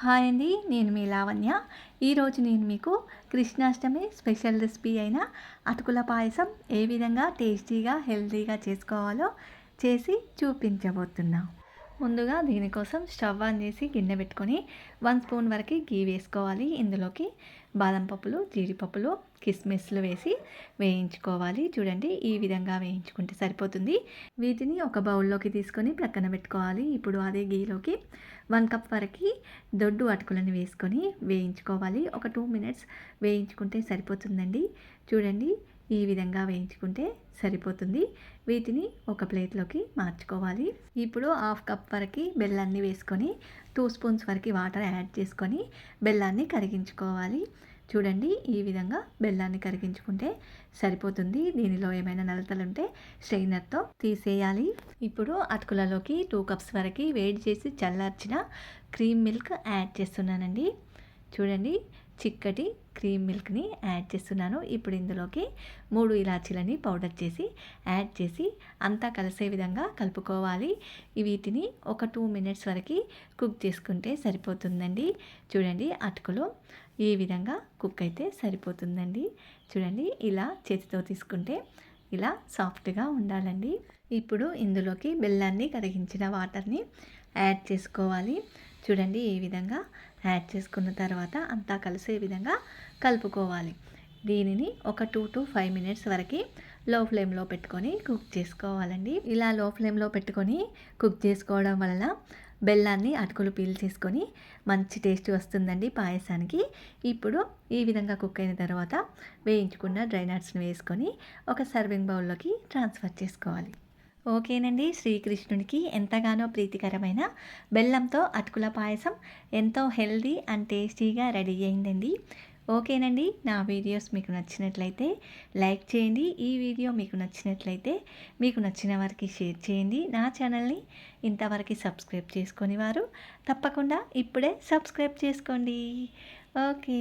Hi అండి నేను మీ లావణ్య. ఈరోజు నేను మీకు కృష్ణాష్టమి స్పెషల్ రెసిపీ అయిన అటుకుల పాయసం ఏ విధంగా టేస్టీగా హెల్తీగా చేసుకోవాలో చేసి చూపించబోతున్నాను ముందుగా దీనికోసం స్టవ్ ఆన్ చేసి గిన్నె పెట్టుకొని వన్ స్పూన్ వరకు గీ వేసుకోవాలి. ఇందులోకి బాదం పప్పులు జీడిపప్పులు కిస్మిస్లు వేసి వేయించుకోవాలి. చూడండి ఈ విధంగా వేయించుకుంటే సరిపోతుంది. వీటిని ఒక బౌల్లోకి తీసుకొని ప్రక్కన పెట్టుకోవాలి. ఇప్పుడు అదే గీలోకి వన్ కప్ వరకు దొడ్డు అటుకులను వేసుకొని వేయించుకోవాలి. ఒక టూ మినిట్స్ వేయించుకుంటే సరిపోతుందండి. చూడండి ఈ విధంగా వేయించుకుంటే సరిపోతుంది. వీటిని ఒక ప్లేట్లోకి మార్చుకోవాలి. ఇప్పుడు హాఫ్ కప్ వరకు బెల్లాన్ని వేసుకొని టూ స్పూన్స్ వరకు వాటర్ యాడ్ చేసుకొని బెల్లాన్ని కరిగించుకోవాలి. చూడండి ఈ విధంగా బెల్లాన్ని కరిగించుకుంటే సరిపోతుంది. దీనిలో ఏమైనా నలతలు ఉంటే తీసేయాలి. ఇప్పుడు అటుకులలోకి టూ కప్స్ వరకు వేడి చేసి చల్లార్చిన క్రీమ్ మిల్క్ యాడ్ చేస్తున్నానండి. చూడండి చిక్కటి క్రీమ్ మిల్క్ని యాడ్ చేస్తున్నాను. ఇప్పుడు ఇందులోకి మూడు ఇలాచీలని పౌడర్ చేసి యాడ్ చేసి అంతా కలిసే విధంగా కలుపుకోవాలి. వీటిని ఒక టూ మినిట్స్ వరకు కుక్ చేసుకుంటే సరిపోతుందండి. చూడండి అటుకులు ఈ విధంగా కుక్ అయితే సరిపోతుందండి. చూడండి ఇలా చేతితో తీసుకుంటే ఇలా సాఫ్ట్గా ఉండాలండి. ఇప్పుడు ఇందులోకి బెల్లాన్ని కరిగించిన వాటర్ని యాడ్ చేసుకోవాలి. చూడండి ఈ విధంగా యాడ్ చేసుకున్న తర్వాత అంతా కలిసే విధంగా కలుపుకోవాలి. దీనిని ఒక టూ టు ఫైవ్ మినిట్స్ వరకు లో ఫ్లేమ్లో పెట్టుకొని కుక్ చేసుకోవాలండి. ఇలా లో ఫ్లేమ్లో పెట్టుకొని కుక్ చేసుకోవడం వలన బెల్లాన్ని అటుకులు పీల్ చేసుకొని మంచి టేస్ట్ వస్తుందండి పాయసానికి. ఇప్పుడు ఈ విధంగా కుక్ అయిన తర్వాత వేయించుకున్న డ్రై నట్స్ని వేసుకొని ఒక సర్వింగ్ బౌల్లోకి ట్రాన్స్ఫర్ చేసుకోవాలి. ఓకేనండి. శ్రీకృష్ణుడికి ఎంతగానో ప్రీతికరమైన బెల్లంతో అటుకుల పాయసం ఎంతో హెల్దీ అండ్ టేస్టీగా రెడీ అయిందండి. ఓకేనండి. నా వీడియోస్ మీకు నచ్చినట్లయితే లైక్ చేయండి. ఈ వీడియో మీకు నచ్చినట్లయితే మీకు నచ్చిన వారికి షేర్ చేయండి. నా ఛానల్ని ఇంతవరకు సబ్స్క్రైబ్ చేసుకొని వారు తప్పకుండా ఇప్పుడే సబ్స్క్రైబ్ చేసుకోండి. ఓకే.